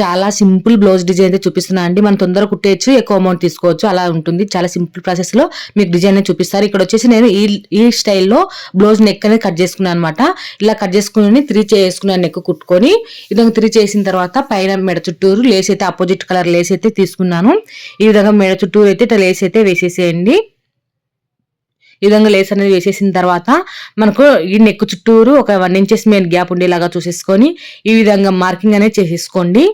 చాలా simple blouse design అయితే చూపిస్తున్నా అండి. మనం తొందరగా కుట్టేయచ్చు ఎక్కువ అమౌంట్ తీసుకోవచ్చు. అలా ఉంటుంది. చాలా సింపుల్ ప్రాసెస్లో మీకు డిజైన్ అనేది చూపిస్తారు. ఇక్కడ వచ్చేసి నేను ఈ ఈ స్టైల్లో బ్లౌజ్ నెక్ అనేది కట్ చేసుకున్నాను అనమాట ఇలా కట్ చేసుకుని త్రీ చేసుకున్నాను నెక్ కుట్టుకొని ఈ విధంగా త్రీ చేసిన తర్వాత పైన మెడ చుట్టూరు లేస్ అయితే అపోజిట్ కలర్ లేస్ అయితే తీసుకున్నాను. ఈ విధంగా మెడ చుట్టూరు అయితే ఇట్లా లేస్ అయితే వేసేసేయండి. ఈ విధంగా లేస్ అనేది వేసేసిన తర్వాత మనకు ఈ నెక్ చుట్టూరు ఒక వన్ ఇంచెస్ మెయిన్ గ్యాప్ ఉండేలాగా చూసేసుకొని ఈ విధంగా మార్కింగ్ అనేది చేసేసుకోండి.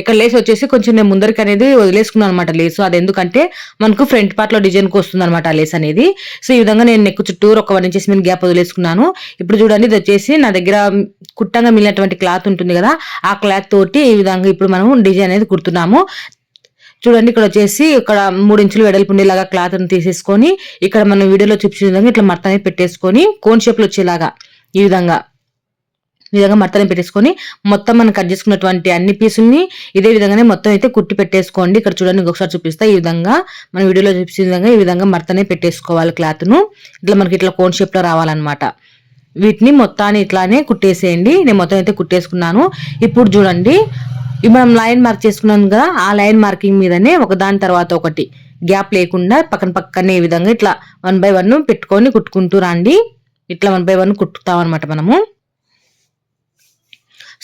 ఇక్కడ లేస్ వచ్చేసి కొంచెం నేను ముందరికి అనేది వదిలేసుకున్నాను అనమాట లేసు. అది ఎందుకంటే మనకు ఫ్రంట్ పార్ట్లో డిజైన్కు వస్తుంది అనమాట ఆ లేస్ అనేది. సో ఈ విధంగా నేను నెక్ చుట్టూరు ఒక వన్ ఇంచెస్ మీద గ్యాప్ వదిలేసుకున్నాను. ఇప్పుడు చూడండి ఇది వచ్చేసి నా దగ్గర కుట్టంగా మిగిలినటువంటి క్లాత్ ఉంటుంది కదా ఆ క్లాత్ తోటి ఈ విధంగా ఇప్పుడు మనం డిజైన్ అనేది కుడుతున్నాము. చూడండి ఇక్కడ వచ్చేసి ఇక్కడ మూడు ఇంచులు వెడల్పు ఉండేలాగా క్లాత్ తీసేసుకొని ఇక్కడ మనం వీడియోలో చూపించిన విధంగా ఇట్లా మడత అనేది పెట్టేసుకొని కోన్ షేప్లు వచ్చేలాగా ఈ విధంగా. ఈ విధంగా మడతని పెట్టేసుకొని మొత్తం మనం కట్ చేసుకున్నటువంటి అన్ని పీసుల్ని ఇదే విధంగానే మొత్తం అయితే కుట్టి పెట్టేసుకోండి. ఇక్కడ చూడండి ఇంకొకసారి చూపిస్తా. ఈ విధంగా మన వీడియోలో చూపించిన విధంగా ఈ విధంగా మడతనే పెట్టేసుకోవాలి క్లాత్ను. ఇట్లా మనకి ఇట్లా కోన్ షేప్లో రావాలన్నమాట. వీటిని మొత్తాన్ని ఇట్లానే కుట్టేసేయండి. నేను మొత్తం అయితే కుట్టేసుకున్నాను. ఇప్పుడు చూడండి మనం లైన్ మార్క్ చేసుకున్నాం కదా ఆ లైన్ మార్కింగ్ మీదనే ఒక దాని తర్వాత ఒకటి గ్యాప్ లేకుండా పక్కన పక్కనే ఈ విధంగా ఇట్లా వన్ బై వన్ పెట్టుకొని కుట్టుకుంటూ రండి. ఇట్లా వన్ బై వన్ కుట్టుతాం అనమాట మనము.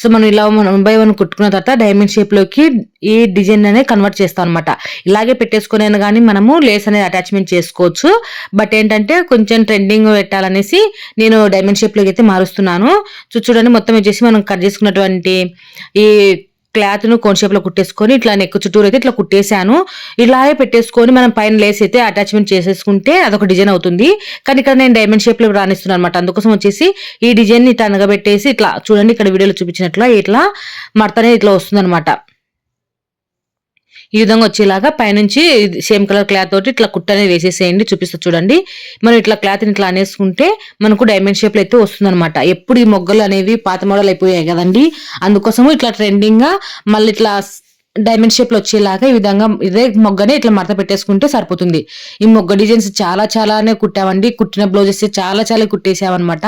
సో మనం ఇలా వన్ బై వన్ కుట్టుకున్న తర్వాత డైమండ్ షేప్లోకి ఈ డిజైన్ అనేది కన్వర్ట్ చేస్తాం అనమాట ఇలాగే పెట్టేసుకునే కానీ మనము లేస్ అనేది అటాచ్మెంట్ చేసుకోవచ్చు. బట్ ఏంటంటే కొంచెం ట్రెండింగ్ పెట్టాలనేసి నేను డైమండ్ షేప్లోకి అయితే మారుస్తున్నాను. చూ చూడండి మొత్తం వచ్చేసి మనం కట్ చేసుకున్నటువంటి ఈ క్లాత్ను కోన్ షేప్లో కుట్టేసుకొని ఇట్లా నెక్ చుట్టూరు అయితే ఇట్లా కుట్టేశాను. ఇలాగే పెట్టేసుకొని మనం పైన లేస్ అయితే అటాచ్మెంట్ చేసేసుకుంటే అదొక డిజైన్ అవుతుంది. కానీ ఇక్కడ నేను డైమండ్ షేప్లో రాణిస్తున్నాను అనమాట అందుకోసం వచ్చేసి ఈ డిజైన్ని ఇట్లా అనగబెట్టేసి ఇట్లా చూడండి ఇక్కడ వీడియోలో చూపించినట్లు ఇట్లా మడతనే ఇట్లా వస్తుంది అనమాట ఈ విధంగా వచ్చేలాగా పైనుంచి సేమ్ కలర్ క్లాత్ తోటి ఇట్లా కుట్ట అనేది వేసేసేయండి చూపిస్తా చూడండి. మనం ఇట్లా క్లాత్ ఇట్లా అనేసుకుంటే మనకు డైమండ్ షేప్లో అయితే వస్తుందన్నమాట. ఎప్పుడు ఈ మొగ్గలు అనేవి పాత మోడల్ అయిపోయాయి కదండి. అందుకోసము ఇట్లా ట్రెండింగ్గా మళ్ళీ ఇట్లా డైమండ్ షేప్లో వచ్చేలాగా ఈ విధంగా ఇదే మొగ్గనే ఇట్లా మడత పెట్టేసుకుంటే సరిపోతుంది. ఈ మొగ్గ డిజైన్స్ చాలా చాలానే కుట్టామండి. కుట్టిన బ్లౌజెస్ చాలా చాలా కుట్టేసామన్నమాట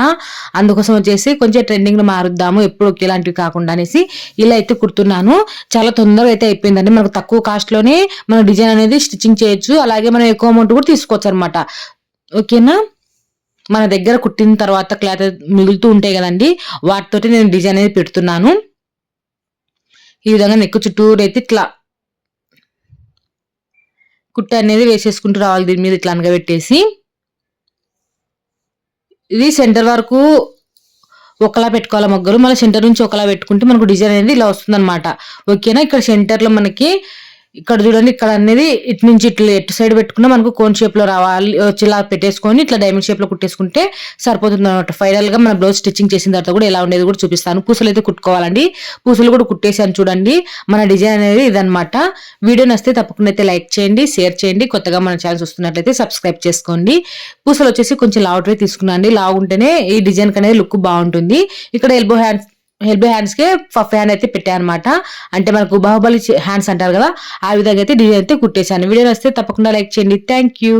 అందుకోసం వచ్చేసి కొంచెం ట్రెండింగ్లో మారుద్దాము ఎప్పుడు ఒకేలాంటివి కాకుండా అనేసి ఇలా అయితే కుడుతున్నాను. చాలా తొందరగా అయితే అయిపోయిందండి. మనకు తక్కువ కాస్ట్లోనే మన డిజైన్ అనేది స్టిచ్చింగ్ చేయొచ్చు. అలాగే మనం ఎక్కువ అమౌంట్ కూడా తీసుకోవచ్చు అనమాట ఓకేనా? మన దగ్గర కుట్టిన తర్వాత క్లాత్ మిగులుతూ ఉంటాయి కదండి. వాటితోటి నేను డిజైన్ అనేది పెడుతున్నాను. ఈ విధంగా నెక్ చుట్టూరు అయితే ఇట్లా కుట్ట అనేది వేసేసుకుంటూ రావాలి దీని మీద ఇట్లా అనగబెట్టేసి. ఇది సెంటర్ వరకు ఒకలా పెట్టుకోవాలి మొగ్గలు. మళ్ళీ సెంటర్ నుంచి ఒకలా పెట్టుకుంటే మనకు డిజైన్ అనేది ఇలా వస్తుంది అనమాట ఓకేనా? ఇక్కడ సెంటర్లో మనకి ఇక్కడ చూడండి ఇక్కడ అనేది ఇటు నుంచి ఇట్లా ఎటు సైడ్ పెట్టుకున్నా మనకు కోన్ షేప్లో రావాలి వచ్చేలా పెట్టేసుకొని ఇట్లా డైమండ్ షేప్లో కుట్టేసుకుంటే సరిపోతుంది అనమాట ఫైనల్గా మన బ్లౌజ్ స్టిచ్చింగ్ చేసిన తర్వాత కూడా ఎలా ఉండేది కూడా చూపిస్తాను. పూసలు అయితే కుట్టుకోవాలండి. పూసలు కూడా కుట్టేసాను చూడండి. మన డిజైన్ అనేది ఇదనమాట వీడియో నచ్చితే తప్పకుండా అయితే లైక్ చేయండి షేర్ చేయండి. కొత్తగా మన ఛానల్ చూస్తున్నట్లయితే సబ్స్క్రైబ్ చేసుకోండి. పూసలు వచ్చేసి కొంచెం లావుటరీ తీసుకున్నాండి లావు ఉంటేనే ఈ డిజైన్ అనేది లుక్ బాగుంటుంది. ఇక్కడ ఎల్బో హ్యాండ్స్ హెల్బీ హ్యాండ్స్కి ఫఫ్ హ్యాండ్ అయితే పెట్టానమాట. అంటే మనకు బాహుబలి హ్యాండ్స్ అంటారు కదా ఆ విధంగా అయితే డిజైన్ అయితే కుట్టేశాను. వీడియో వస్తే తప్పకుండా లైక్ చేయండి. Thank you.